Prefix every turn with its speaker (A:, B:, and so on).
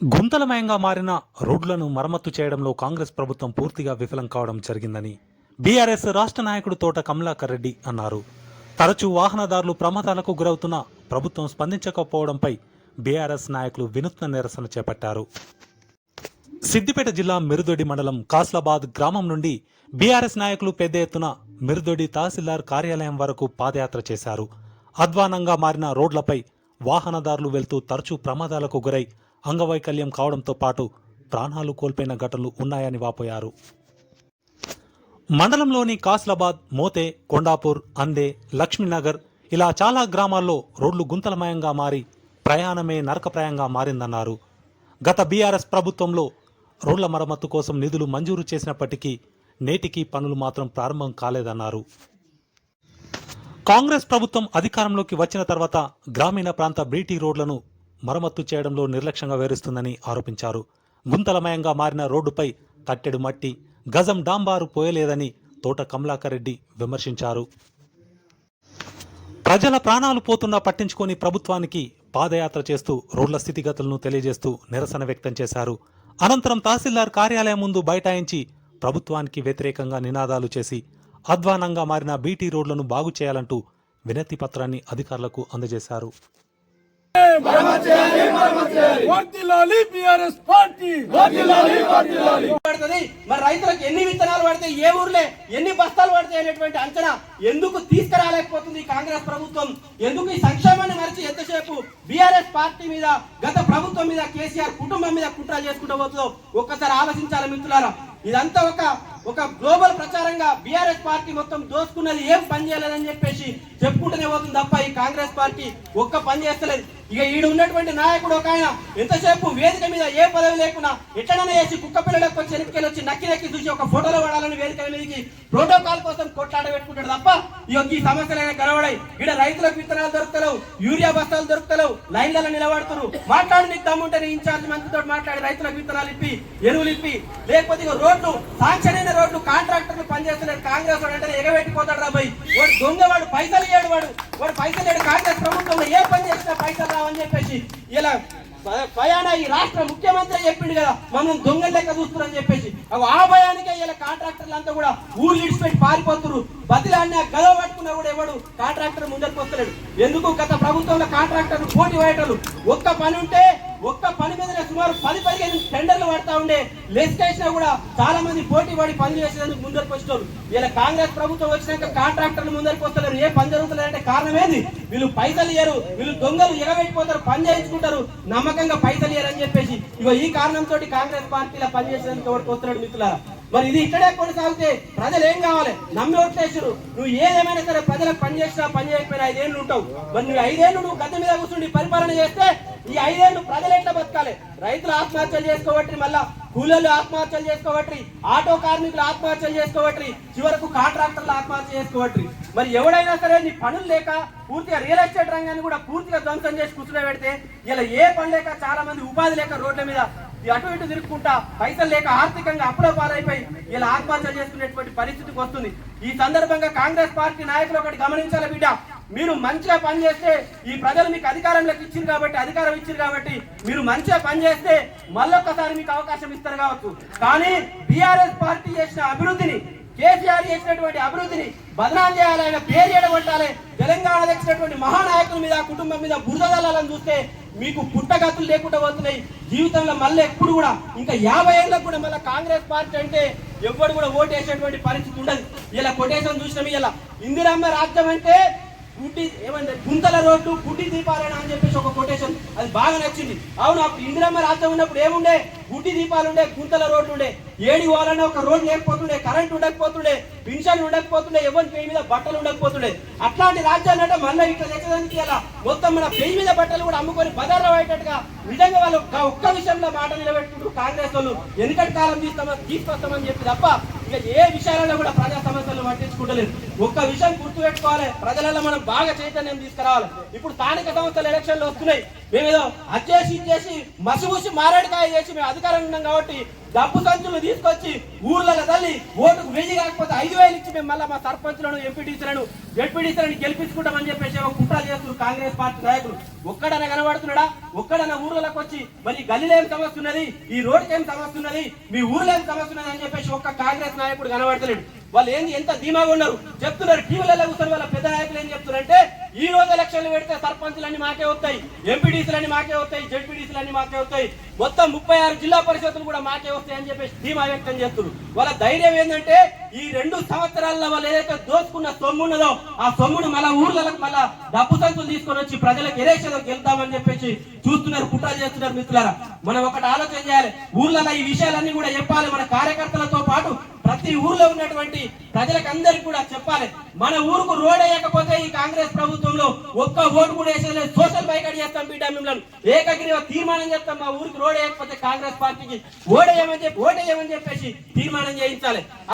A: గుంతలమయంగా మారిన రోడ్లను మరమ్మతు చేయడంలో కాంగ్రెస్ ప్రభుత్వం పూర్తిగా విఫలం కావడం జరిగిందని బీఆర్ఎస్ రాష్ట్ర నాయకుడు తోట కమలాకర్ రెడ్డి అన్నారు. తరచూ వాహనదారులు ప్రమాదాలకు గురవుతున్న ప్రభుత్వం స్పందించకపోవడంపై బీఆర్ఎస్ నాయకులు వినూత్న నిరసన చేపట్టారు. సిద్దిపేట జిల్లా మిరుదొడి మండలం కాస్లాబాద్ గ్రామం నుండి బీఆర్ఎస్ నాయకులు పెద్ద ఎత్తున మిరుదొడి తహసీల్దార్ కార్యాలయం వరకు పాదయాత్ర చేశారు. అధ్వానంగా మారిన రోడ్లపై వాహనదారులు వెళ్తూ తరచూ ప్రమాదాలకు గురై అంగవైకల్యం కావడంతో పాటు ప్రాణాలు కోల్పోయిన ఘటనలు ఉన్నాయని వాపోయారు. మండలంలోని కాస్లాబాద్ మోతే కొండాపూర్ అందే లక్ష్మీనగర్ ఇలా చాలా గ్రామాల్లో రోడ్లు గుంతలమయంగా మారి ప్రయాణమే నరకప్రాయంగా మారిందన్నారు. గత బీఆర్ఎస్ ప్రభుత్వంలో రోడ్ల మరమ్మతు కోసం నిధులు మంజూరు చేసినప్పటికీ నేటికి పనులు మాత్రం ప్రారంభం కాలేదన్నారు. కాంగ్రెస్ ప్రభుత్వం అధికారంలోకి వచ్చిన తర్వాత గ్రామీణ ప్రాంత బీటీ రోడ్లను మరమ్మత్తు చేయడంలో నిర్లక్ష్యంగా వేరుస్తుందని ఆరోపించారు. గుంతలమయంగా మారిన రోడ్డుపై తట్టెడు మట్టి గజం డాంబారు పోయలేదని తోట కమలాకరెడ్డి విమర్శించారు. ప్రజల ప్రాణాలు పోతున్నా పట్టించుకొని ప్రభుత్వానికి పాదయాత్ర చేస్తూ రోడ్ల స్థితిగతులను తెలియజేస్తూ నిరసన వ్యక్తం చేశారు. అనంతరం తహసీల్దార్ కార్యాలయం ముందు బైఠాయించి ప్రభుత్వానికి వ్యతిరేకంగా నినాదాలు చేసి అధ్వానంగా మారిన బీటీ రోడ్లను బాగు చేయాలంటూ వినతి పత్రాన్ని అధికారులకు అందజేశారు.
B: BRS party.
C: పడుతుంది మరి రైతులకు ఎన్ని విత్తనాలు పడితే ఏ ఊర్లే ఎన్ని బస్తాలు పడతాయి అనేటువంటి అంచనా ఎందుకు తీసుకురాలేకపోతుంది కాంగ్రెస్ ప్రభుత్వం? ఎందుకు ఈ సంక్షేమాన్ని మరిచి ఎంతసేపు బిఆర్ఎస్ పార్టీ మీద గత ప్రభుత్వం మీద కేసీఆర్ కుటుంబం మీద కుట్ర చేసుకుంటూ పోతుందో ఒక్కసారి ఆలోచించాలి మిత్రులారా. ఇదంతా ఒక ఒక గ్లోబల్ ప్రచారంగా బీఆర్ఎస్ పార్టీ మొత్తం దోసుకున్నది ఏం పని చేయలేదని చెప్పేసి చెప్పుకుంటూనే పోతుంది తప్ప ఈ కాంగ్రెస్ పార్టీ ఒక్క పని చేస్తలేదు. ఇక ఈడు ఉన్నటువంటి నాయకుడు ఒక ఆయన ఎంతసేపు వేదిక మీద ఏ పదవి లేకున్నా ఎట్లనైనా చేసి కుక్క పిల్లలకు వచ్చి వెనక్కి వచ్చి నక్కి నక్కి చూసి ఒక ఫోటోలో పడాలని వేదిక మీదకి ప్రోటోకాల్ కోసం కొట్లాడ పెట్టుకుంటాడు తప్ప ఈ యొక్క ఈ సమస్యలైనా కనబడాయి ఇక్కడ రైతులకు విత్తనాలు దొరుకుతలేవు యూరియా బస్తాలు దొరుకుతలేవు లైన్లలో నిలబడుతున్నారు. మాట్లాడి నీకు దమ్ముంటే నీ ఇన్ఛార్జ్ మంత్రితో మాట్లాడి రైతులకు విత్తనాలు ఇప్పి ఎరువులు ఇప్పి. లేకపోతే ఇక రోడ్లు సాంక్షన్ అయిన రోడ్లు కాంట్రాక్టర్లు పనిచేస్తున్నారు కాంగ్రెస్ అంటే ఎగబెట్టిపోతాడు రా దొంగ వాడు పైసలు ఇయ్యాడు వాడు వాడు పైసలు ఇయ్యాడు కాంగ్రెస్ ప్రభుత్వంలో ఏ పని చేసినా పైసలు రావని చెప్పేసి ఇలా భయాన ఈ రాష్ట్ర ముఖ్యమంత్రి చెప్పిండు కదా మనం దొంగ లెక్క చూస్తున్నారని చెప్పేసి. ఆ భయానికే ఇలా కాంట్రాక్టర్లు అంతా కూడా ఊరు ఇడిచిపెట్టి పారిపోతున్నారు బతిలాడిన గదవ పట్టుకున్నా కూడా ఎవడు కాంట్రాక్టర్ ముందరికి వస్తలేడు ఎందుకు? గత ప్రభుత్వంలో కాంట్రాక్టర్లు పోటీ పడేటోళ్ళు. ఒక్క పని ఉంటే ఒక్క పని మీదనే సుమారు పది పదిహేను టెండర్లు పడతా ఉండే లిస్ట్ వేసినా కూడా చాలా మంది పోటీ పడి పని చేసేందుకు ముందరికి వచ్చేటోళ్ళు ఇలా కాంగ్రెస్ ప్రభుత్వం వచ్చినాక కాంట్రాక్టర్లు ముందరికి వస్తలేరు. ఏ పని జరుగుతున్నారంటే కారణం ఏంది? వీళ్ళు పైసలు ఇయ్యరు వీళ్ళు దొంగలు ఎగబెట్టిపోతారు పని చేయించుకుంటారు నమ్మకంగా పైసలు ఇయ్యరు అని చెప్పేసి. ఇగో ఈ కారణంతో కాంగ్రెస్ పార్టీలో పనిచేసేందుకు ఎవరికి వస్తున్నాడు మిత్రులారా? మరి ఇది ఇక్కడే కొనసాగితే ప్రజలు ఏం కావాలి? నమ్మి ఓట్లేసారు నువ్వు ఏదేమైనా సరే ప్రజలకు పని చేసినా పని చేయకపోయినా ఐదేళ్ళు ఉంటావు. మరి నువ్వు ఐదేళ్ళు నువ్వు గద్దె మీద కూర్చుండి పరిపాలన చేస్తే ఈ ఐదేళ్ళు ప్రజలు ఎట్లా బతకాలి? రైతులు ఆత్మహత్యలు చేసుకోబట్టి మళ్ళా కూలీలు ఆత్మహత్యలు చేసుకోవట్రి ఆటో కార్మికులు ఆత్మహత్యలు చేసుకోవట్రి చివరకు కాంట్రాక్టర్లు ఆత్మహత్య చేసుకోవట్రి మరి ఎవడైనా సరే నీ పనులు లేక పూర్తిగా రియల్ ఎస్టేట్ రంగాన్ని కూడా పూర్తిగా ధ్వంసం చేసి కూర్చునే పెడితే ఇలా ఏ పని లేక చాలా మంది ఉపాధి లేక రోడ్ల మీద అటు ఇటు తిరుక్కుంటా పైసలు లేక ఆర్థికంగా అప్పుల పాలైపోయి ఇలా ఆత్మహత్య చేసుకునేటువంటి పరిస్థితికి వస్తుంది. ఈ సందర్భంగా కాంగ్రెస్ పార్టీ నాయకులు ఒకటి గమనించాలి బిడ్డ? మీరు మంచిగా పని చేస్తే ఈ ప్రజలు మీకు అధికారంలోకి ఇచ్చింది కాబట్టి అధికారం ఇచ్చింది కాబట్టి మీరు మంచిగా పని చేస్తే మళ్ళొక్కసారి మీకు అవకాశం ఇస్తారు కావచ్చు. కానీ బీఆర్ఎస్ పార్టీ చేసిన అభివృద్ధిని కేసీఆర్ చేసినటువంటి అభివృద్ధిని బదనాలు చేయాలి ఆయన పేరు ఎడగొట్టాలి. తెలంగాణ తెచ్చినటువంటి మహానాయకుల మీద కుటుంబం మీద బురద చూస్తే మీకు పుట్టగతులు లేకుండా పోతున్నాయి. జీవితంలో మళ్ళీ ఎప్పుడు కూడా ఇంకా యాభై ఏళ్ళకు కూడా మళ్ళీ కాంగ్రెస్ పార్టీ అంటే ఎవ్వడు కూడా ఓటేసేటువంటి పరిస్థితి ఉండదు. ఇలా కొటేషన్ చూసినాం ఇలా ఇందిరమ్మ రాజ్యం అంటే గుడ్డి ఏమంటే గుంతల రోడ్డు గుడ్డి దీపాలైన అని చెప్పేసి ఒక కొటేషన్ అది బాగా నచ్చింది. అవును అప్పుడు ఇందిరమ్మ రాజ్యం ఉన్నప్పుడు ఏముండే? గుడ్డి దీపాలు ఉండే గుంతల రోడ్లు ఉండే ఏడి వాళ్ళని ఒక రోడ్ లేకపోతుండే కరెంట్ ఉండకపోతుండే పింఛన్ ఉండకపోతుండే ఎవరి పేరు మీద బట్టలు ఉండకపోతుండే. అట్లాంటి రాజ్యాలు అంటే మళ్ళీ ఇట్లా తెచ్చడానికి అలా మొత్తం మన పేరు మీద బట్టలు కూడా అమ్ముకొని బజార్లో అయ్యేటట్టుగా నిజంగా వాళ్ళు ఒక్క- ఒక్క విషయంలో మాట నిలబెట్టుకుంటూ కాంగ్రెస్ వాళ్ళు. ఎన్నికటి కాలం తీస్తామని తీసుకొస్తామని చెప్పి తప్ప ఇక ఏ విషయాలలో కూడా ప్రజా సమస్యలు పట్టించుకుంటలేదు. ఒక్క విషయం గుర్తుపెట్టుకోవాలి. ప్రజలలో మనం బాగా చైతన్యం తీసుకురావాలి. ఇప్పుడు స్థానిక సంస్థల ఎలక్షన్లు వస్తున్నాయి. మేమేదో అచ్చేసి ఇచ్చేసి మసిమూసి మారేడుకాయ చేసి మేము అధికారం ఉన్నాం కాబట్టి డబ్బు సంచులు తీసుకొచ్చి ఊర్లలో తల్లి ఓటుకు వెయ్యి కాకపోతే ఐదు వేలు ఇచ్చి మేము మళ్ళీ మా సర్పంచులను ఎంపీటీసీలను జడ్పీటీసీలను గెలిపించుకుంటామని చెప్పేసి ఒక కుట్ర చేస్తున్నారు కాంగ్రెస్ పార్టీ నాయకులు ఒక్కడన కనబడుతున్నాడా? ఒక్కడన ఊర్లకు వచ్చి మరి గల్లీలో ఏం సమస్య ఉన్నది? ఈ రోడ్డుకి ఏం సమస్య ఉన్నది? మీ ఊర్లో ఏం సమస్య ఉన్నది అని చెప్పేసి ఒక్క కాంగ్రెస్ నాయకుడు కనబడతలేడు. వాళ్ళు ఏంది ఎంత ధీమాగా ఉన్నారు? చెప్తున్నారు టీవీలలో కూర్చొని వాళ్ళ పెద్ద నాయకులు ఏం చెప్తున్నారంటే ఈ రోజు ఎలక్షన్లు పెడితే సర్పంచులన్నీ మాకే వస్తాయి ఎంపీడీసీలన్నీ మాకే వస్తాయి జడ్పీడీసీలన్నీ మాకే వస్తాయి మొత్తం ముప్పై ఆరు జిల్లా పరిషత్తులు కూడా మాకే వస్తాయి అని చెప్పేసి ధీమా వ్యక్తం చేస్తున్నారు. వాళ్ళ ధైర్యం ఏంటంటే ఈ రెండు సంవత్సరాల్లో వాళ్ళు ఏదైతే దోచుకున్న సొమ్ము ఉన్నదో ఆ సొమ్మును మళ్ళా ఊర్లకు మళ్ళా డబ్బు సంచులు తీసుకొని వచ్చి ప్రజలకు ఎలక్షన్ వెళ్తామని చెప్పేసి చూస్తున్నారు కుట్రలు చేస్తున్నారు మిత్రులారా. మనం ఒకటి ఆలోచన చేయాలి. ఊర్లలో ఈ విషయాలన్నీ కూడా చెప్పాలి మన కార్యకర్తలతో పాటు. ప్రతి ఊర్లో ఉన్నటువంటి ప్రజలకు అందరికి కూడా చెప్పాలి. మన ఊరుకు రోడ్ వేయకపోతే ఈ కాంగ్రెస్ ప్రభుత్వంలో ఒక్క ఓటు కూడా వేసేది సోషల్ బైకట్ చేస్తాం బిడ్డ మిమ్మల్ని. ఏకగ్రీవ తీర్మానం చేస్తాం. మా ఊరికి రోడ్ వేయకపోతే కాంగ్రెస్ పార్టీకి ఓడేయమని చెప్పి ఓటేయమని చెప్పేసి తీర్మానం చేయించాలి.